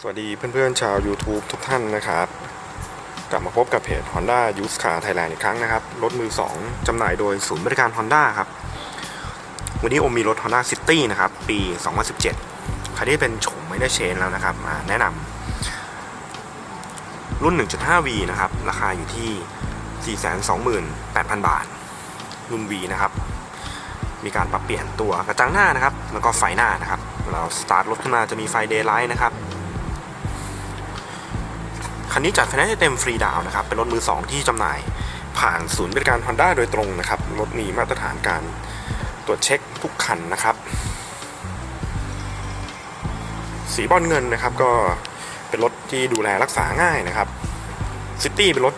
สวัสดีเพื่อนๆชาว YouTube ทุกท่านนะครับ กลับมาพบกับเพจ Honda Used Car Thailand อีกครั้งนะครับ รถมือ 2จำหน่ายโดยศูนย์บริการ Honda ครับ วันนี้อมมีรถ Honda City นะครับ ปี 2017คันนี้เป็นโฉมไม่ได้เชนแล้วนะครับ มาแนะนำรุ่น 1.5V นะครับ ราคาอยู่ที่ 428,000 บาท รุ่น V นะครับ มีการปรับเปลี่ยนตัวกระจังหน้านะครับ แล้วก็ไฟหน้านะครับ เราสตาร์ทรถขึ้นมาจะมีไฟเดย์ไลท์นะครับ คันนี้จัดไฟแนนซ์เต็มฟรีดาวนะครับ เป็นรถมือ 2 ที่จำหน่ายผ่านศูนย์บริการ Honda โดยตรงนะครับ รถมีมาตรฐานการตรวจเช็คทุกคันนะครับ สีบอลเงินนะครับก็เป็นรถที่ดูแลรักษาง่ายนะครับซิตี้เป็นรถ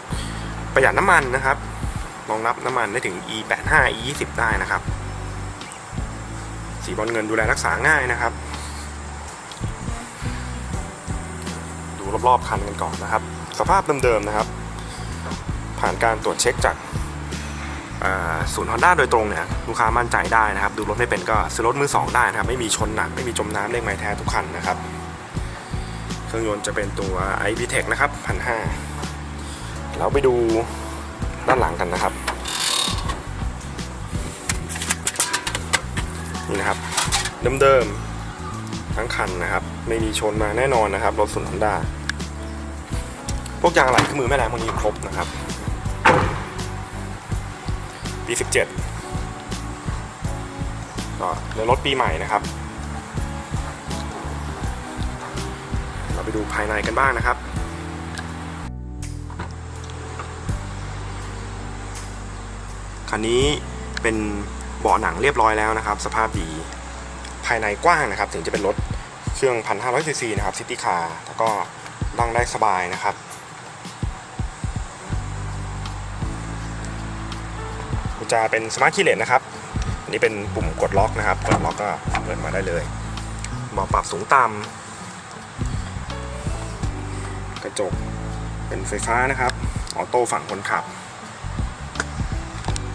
ประหยัดน้ำมันนะครับรองรับน้ำมันได้ถึง E85 E20 ได้นะครับ สีบอลเงินดูแลรักษาง่ายนะครับ รอบๆคันกันก่อนนะครับ สภาพเดิมๆนะครับ ผ่านการตรวจเช็คจากศูนย์ฮอนด้าโดยตรงเนี่ยลูกค้ามั่นใจได้นะครับ ดูรถไม่เป็นก็ซื้อรถมือสองได้นะครับ ไม่มีชนหนัก ไม่มีจมน้ำเลขไม้แท้ทุกคันนะครับ เครื่องยนต์จะเป็นตัว i v t e c h นะครับพันห้าเราไปดูด้านหลังกันนะครับ นี่นะครับ เดิมๆทั้งคันนะครับ ไม่มีชนมาแน่นอนนะครับรถสุนทรดา วกยางอะไหล่เครื่องมือแม่แรงพวกนี้ครบนะครับปี 17ก็ในรถปีใหม่นะครับ เราไปดูภายในกันบ้างนะครับคันนี้เป็นเบาะหนังเรียบร้อยแล้วนะครับ สภาพดีภายในกว้างนะครับ ถึงจะเป็นรถเครื่อง 1,500ซีซีนะครับซิตี้คาร์แล้วก็นั่งได้สบายนะครับ ญแจเป็นสมาร์ทคีย์เลสนะครับอันนี้เป็นปุ่มกดล็อกนะครับกดล็อกก็เปิดมาได้เลยเบาะปรับสูงต่ำกระจกเป็นไฟฟ้านะครับออโต้ฝั่งคนขับ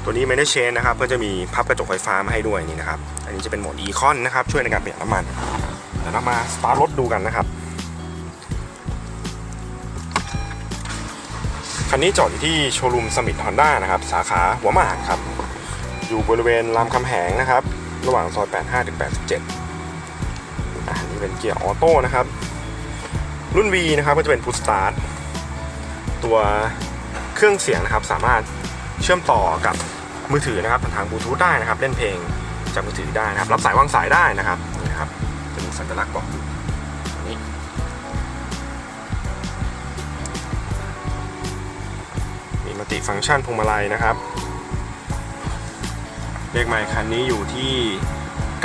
ตัวนี้ไม่ได้เชนนะครับก็จะมีพับกระจกไฟฟ้ามาให้ด้วยนี่นะครับ อันนี้จะเป็นโหมดอีคอนนะครับช่วยในการประหยัดน้ำมันเดี๋ยวเรามาสตาร์ทรถดูกันนะครับ คันนี้จอดอยู่ที่โชว์รูมสมิธฮอนด้านะครับ สาขาหัวหมากครับ อยู่บริเวณรามคำแหงนะครับ ระหว่างซอย 85ถึง87อ่านี่เป็นเกียร์ออโต้นะครับ รุ่น V นะครับก็จะเป็นพุ s สตาร์ทตัวเครื่องเสียงนะครับ สามารถเชื่อมต่อกับมือถือนะครับผ่านทางบลูทูธได้นะครับ เล่นเพลงจากมือถือได้นะครับ รับสายวางสายได้นะครับนี่ครับจะมีสัญลักษณ์บอกอยู่ตรงนี้ มัลติฟังก์ชันพวงมาลัยนะครับ เลขไมล์คันนี้อยู่ที่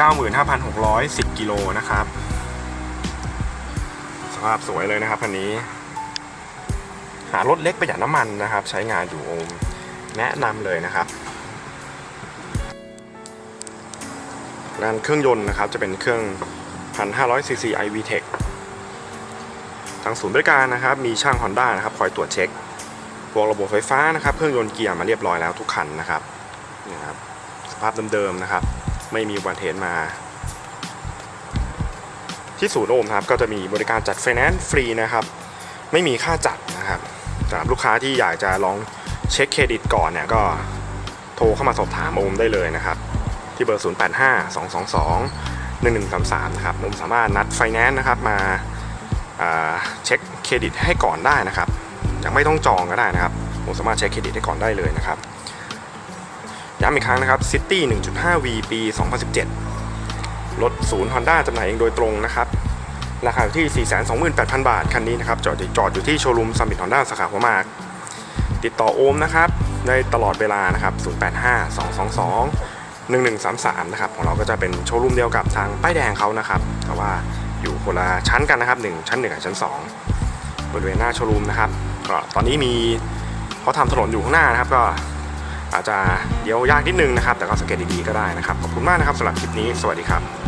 95,610 กิโลนะครับ สภาพสวยเลยนะครับคันนี้ หารถเล็กประหยัดน้ำมันนะครับ ใช้งานอยู่โอมแนะนำเลยนะครับด้านเครื่องยนต์นะครับจะเป็นเครื่อง 1,500 cc iVTEC ทางศูนย์บริการนะครับ มีช่าง Honda นะครับ คอยตรวจเช็ค วกระบบไฟฟ้านะครับ เครื่องยนต์เกียร์มาเรียบร้อยแล้วทุกคันนะครับนี่ครับสภาพเดิมๆนะครับ ไม่มีอุบัติเหตุมา ที่ศูนย์โอมครับ ก็จะมีบริการจัดไฟแนนซ์ฟรีนะครับ ไม่มีค่าจัดนะครับสำหรับลูกค้าที่อยากจะลองเช็คเครดิตก่อนเนี่ยก็โทรเข้ามาสอบถามโอมได้เลยนะครับ ที่เบอร์ 0 8 5 2 2 2 1 1 3 3นะครับโอมสามารถนัดไฟแนนซ์นะครับมาาเช็คเครดิตให้ก่อนได้นะครับ ยังไม่ต้องจองก็ได้นะครับผมสามารถเช็คเครดิตให้ก่อนได้เลยนะครับย้ำอีกครั้งนะครับ City 1.5V ปี 2017 รถศูนย์ Honda จำหน่ายเองโดยตรงนะครับ ราคาอยู่ที่ 428,000 บาท คันนี้นะครับ จอดจอดอยู่ที่โชว์รูมซัมมิตฮอนด้าสาขาหัวมาก ติดต่อโอมนะครับ ได้ตลอดเวลานะครับ 085 222 1133 นะครับ ของเราก็จะเป็นโชว์รูมเดียวกับทางป้ายแดงเขานะครับ แต่ว่าอยู่คนละชั้นกันนะครับ 1 ชั้น 1 กับชั้น 2 บริเวณหน้าโชว์รูมนะครับ ก็ตอนนี้มีเขาทำถนนอยู่ข้างหน้านะครับ ก็อาจจะเดี๋ยวยากนิดนึงนะครับ แต่ก็สังเกตดีๆก็ได้นะครับ ขอบคุณมากนะครับสำหรับคลิปนี้ สวัสดีครับ